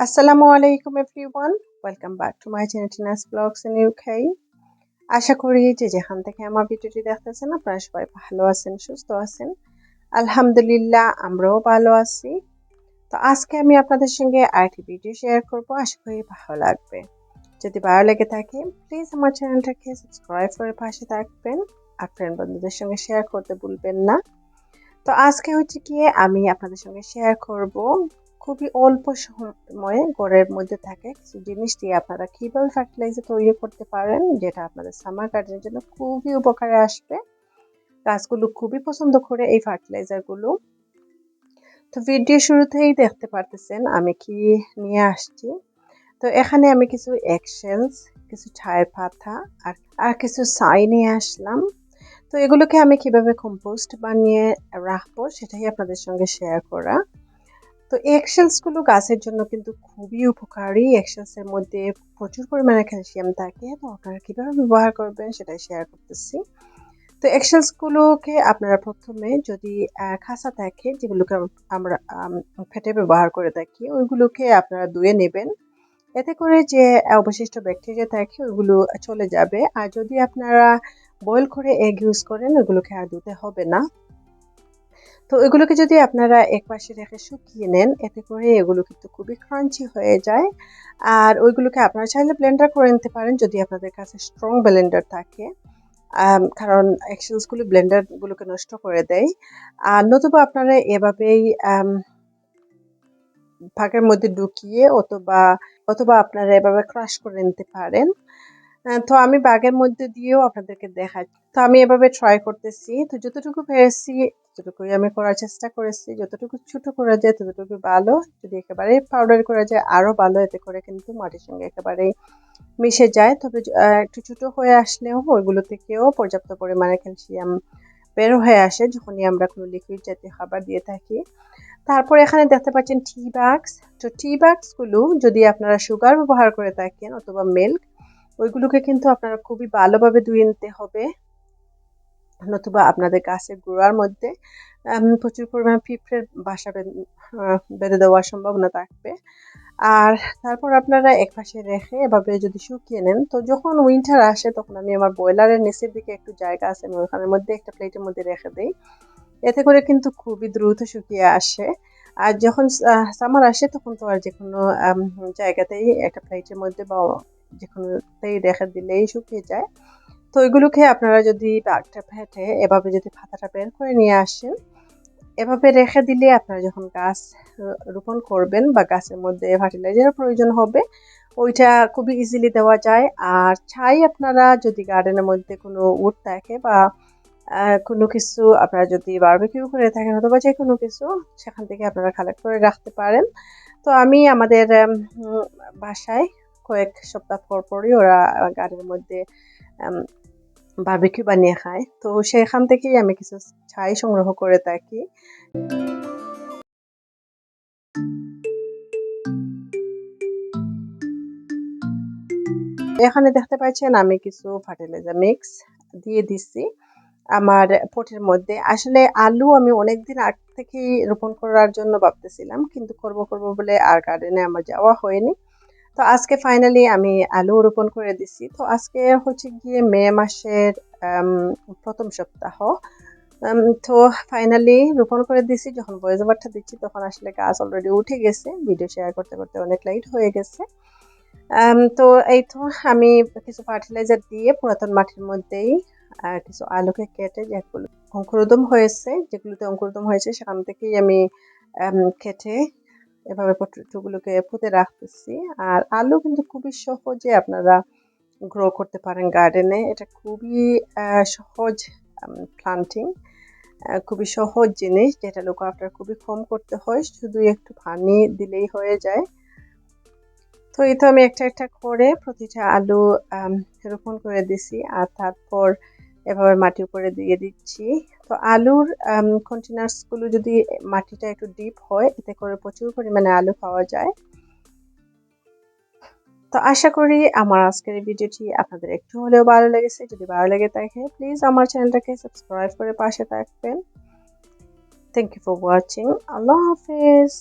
আসসালামু আলাইকুম everyone welcome back to my channel Tina's vlogs in UK আশা করি যে যেখান থেকে আমার ভিডিওটি দেখতেছেন, আপনারা সবাই ভালো আছেন, সুস্থ আছেন। আলহামদুলিল্লাহ, আমরাও ভালো আছি। তো আজকে আমি আপনাদের সঙ্গে আরেকটি ভিডিও শেয়ার করব, আশা করি ভালো লাগবে। যদি ভালো লেগে থাকে প্লিজ আমার চ্যানেলটাকে সাবস্ক্রাইব করে পাশে থাকবেন। আর ফ্রেন্ড বন্ধুদের সঙ্গে শেয়ার করতে ভুলবেন না। তো আজকে হচ্ছে গিয়ে আমি আপনাদের সঙ্গে শেয়ার করব খুবই অল্প সময়ে ঘরের মধ্যে থাকে কিছু জিনিস দিয়ে আপনারা কীভাবে ফার্টিলাইজার তৈরি করতে পারেন, যেটা আপনাদের সামার গার্ডেনের জন্য খুবই উপকারে আসবে। গাছগুলো খুবই পছন্দ করে এই ফার্টিলাইজারগুলো তো ভিডিও শুরুতেই দেখতে পারতেছেন আমি কি নিয়ে আসছি। তো এখানে আমি কিছু এক্সেলস কিছু ছায়ের পাতা আর আর কিছু সাই নিয়ে আসলাম। তো এগুলোকে আমি কীভাবে কম্পোস্ট বানিয়ে রাখব সেটাই আপনাদের সঙ্গে শেয়ার করা। তো এক্সেলসগুলো গাছের জন্য কিন্তু খুবই উপকারী। এক্সেলসের মধ্যে প্রচুর পরিমাণে ক্যালসিয়াম থাকে, তো আপনারা কীভাবে ব্যবহার করবেন সেটাই শেয়ার করতেছি। তো এক্সেলসগুলোকে আপনারা প্রথমে যদি খাসা থাকে যেগুলোকে আমরা ফেটে ব্যবহার করে থাকি, ওইগুলোকে আপনারা ধুয়ে নেবেন। এতে করে যে, অবশিষ্ট ব্যাকটেরিয়া থাকে, ওইগুলো চলে যাবে। আর যদি আপনারা বয়েল করে এগ ইউজ করেন, ওইগুলোকে আর ধুতে হবে না। তো এগুলোকে যদি আপনারা এক পাশে রেখে শুকিয়ে নেন, এতে করে এগুলো কিন্তু খুবই ক্রাঞ্চি হয়ে যায়। আর ওইগুলোকে আপনারা চাইলে ব্লেন্ডার করে নিতে পারেন যদি আপনাদের কাছে স্ট্রং ব্লেন্ডার থাকে। কারণ এক্সেলসগুলি ব্লেন্ডারগুলোকে নষ্ট করে দেয়। আর নতুবা আপনারা এভাবেই ভাগের মধ্যে ঢুকিয়ে অথবা অথবা আপনারা এভাবে ক্রাশ করে নিতে পারেন। তো আমি বাগের মধ্যে দিয়েও আপনাদেরকে দেখাই তো আমি এভাবে ট্রাই করতেছি। তো যতটুকু পেরেছি ততটুকুই আমি করার চেষ্টা করেছি, যতটুকু ছোট করা যায় ততটুকু ভালো। যদি একেবারে পাউডার করা যায় আরও ভালো। এতে করে কিন্তু মাটির সঙ্গে একেবারে মিশে যায়। তবে একটু ছোটো হয়ে আসলেও ওইগুলো থেকেও পর্যাপ্ত পরিমাণে ক্যালসিয়াম বের হয়ে আসে যখনই আমরা কোনো লিকুইড জাতীয় খাবার দিয়ে থাকি। তারপর এখানে দেখতে পাচ্ছেন টি বাক্স তো টি বাক্সগুলো যদি আপনারা সুগার ব্যবহার করে থাকেন অথবা মিল্ক ওইগুলোকে কিন্তু আপনারা খুবই ভালোভাবে ধুয়ে নিতে হবে। নতুবা আপনাদের গাছের গোড়ার মধ্যে প্রচুর পরিমাণে পিঁপড়ের বাসা বেঁধে দেওয়ার সম্ভাবনা থাকবে। আর তারপর আপনারা এক পাশে রেখে এভাবে যদি শুকিয়ে নেন, তো যখন উইন্টার আসে তখন আমি আমার বয়লারের নিচের দিকে একটু জায়গা আছে, আমি ওখানের মধ্যে একটা প্লেটের মধ্যে রেখে দিই। এতে করে কিন্তু খুবই দ্রুত শুকিয়ে আসে। আর যখন সামার আসে তখন তো আর যে কোনো জায়গাতেই একটা প্লেটের মধ্যে বা যে কোনোতেই রেখে দিলেই শুকিয়ে যায়। তো ওইগুলোকে আপনারা যদি বাঘটা ফেটে এভাবে যদি পাতাটা বের করে নিয়ে আসেন, এভাবে রেখে দিলে আপনারা যখন গাছ রোপণ করবেন বা গাছের মধ্যে ফার্টিলাইজারের প্রয়োজন হবে, ওইটা খুবই ইজিলি দেওয়া যায়। আর ছাই আপনারা যদি গার্ডেনের মধ্যে কোনো উড থাকে বা কোনো কিছু আপনারা যদি বারবিকিউ করে থাকেন অথবা যে কোনো কিছু, সেখান থেকে আপনারা কালেক্ট করে রাখতে পারেন। তো আমি আমাদের বাসায় কয়েক সপ্তাহ পর পরই ওরা গাড়ির মধ্যে বার্বিকিউ বানিয়ে খায়। তো সেখান থেকেই আমি কিছু ছাই সংগ্রহ করে থাকি। এখানে দেখতে পাচ্ছেন আমি কিছু ফার্টিলাইজার মিক্স দিয়ে দিচ্ছি আমার পটের মধ্যে। আসলে আলু আমি অনেকদিন আগ থেকেই রোপণ করার জন্য ভাবতেছিলাম, কিন্তু করব করব বলে আর গার্ডেনে আমার যাওয়া হয়নি। তো আজকে ফাইনালি আমি আলু রোপণ করে দিছি। তো আজকে হচ্ছে গিয়ে মে মাসের প্রথম সপ্তাহ। তো ফাইনালি রোপণ করে দিছি। যখন ভয়েস ওভারটা দিচ্ছি তখন আসলে গাছ অলরেডি উঠে গেছে। ভিডিও শেয়ার করতে করতে অনেক লাইট হয়ে গেছে। তো এই তো আমি কিছু ফার্টিলাইজার দিয়ে পুরাতন মাটির মধ্যেই কিছু আলুকে কেটে যেগুলো অঙ্কুরোদম হয়েছে, যেগুলোতে অঙ্কুরোদম হয়েছে সেখান থেকেই আমি কেটে এভাবে পটেটোগুলোকে পুঁতে রাখতেছি। আর আলু কিন্তু খুবই সহজে আপনারা গ্রো করতে পারেন গার্ডেনে এটা খুবই সহজ প্লান্টিং খুবই সহজ জিনিস যেটা লোক আপনার খুবই কম করতে হয়। শুধু একটু পানি দিলেই হয়ে যায়। তো এই তো আমি একটা একটা করে প্রতিটা আলু রোপণ করে দিছি। আর তারপর এভাবে মাটির উপরে দিয়ে দিচ্ছি। তো আলুর কন্টেনার্সগুলো যদি মাটিটা একটু ডিপ হয়, এতে করে প্রচুর পরিমাণে আলু পাওয়া যায়। তো আশা করি আমার আজকের ভিডিওটি আপনাদের একটু হলেও ভালো লেগেছে। যদি ভালো লেগে থাকে প্লিজ আমার চ্যানেলটাকে সাবস্ক্রাইব করে পাশে থাকবেন। থ্যাংক ইউ ফর ওয়াচিং আল্লাহ হাফেজ।